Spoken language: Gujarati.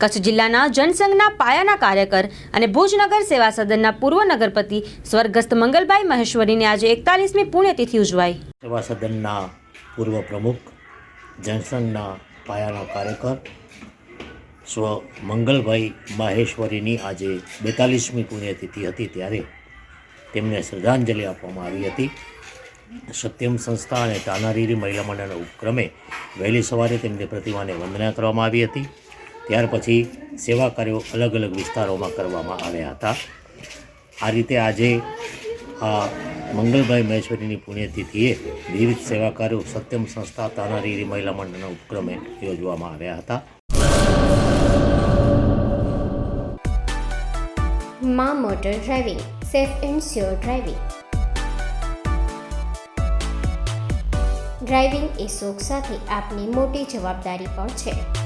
કચ્છ જિલ્લાના જનસંઘના પાયાના કાર્યકર અને ભુજનગર સેવા સદનના પૂર્વ નગરપતિ સ્વર્ગસ્થ મંગલભાઈ મહેશ્વરીની આજે એકતાલીસમી પુણ્યતિથિ ઉજવાઈ. સેવા સદનના પૂર્વ પ્રમુખ, જનસંઘના પાયાના કાર્યકર, સ્વ મંગલભાઈ માહેશ્વરીની આજે બેતાલીસમી પુણ્યતિથિ હતી ત્યારે તેમને શ્રદ્ધાંજલિ આપવામાં આવી હતી. સત્યમ સંસ્થા અને તાનારીરી મહિલા મંડળના ઉપક્રમે વહેલી સવારે તેમની પ્રતિમાને વંદના કરવામાં આવી હતી. ત્યાર પછી સેવા કાર્યો અલગ અલગ વિસ્તારોમાં કરવામાં આવ્યા હતા. આ રીતે આજે આ મંગલભાઈ મહેશ્વરીની પુણ્યતિથિએ વિવિધ સેવા કાર્યો સત્યમ સંસ્થા તાનારીરી મહિલા મંડળના ઉપક્રમે યોજવામાં આવ્યા હતા. મા motor driving, safe and sure driving. Driving એ શોખ સાથે આપની મોટી જવાબદારી પણ છે.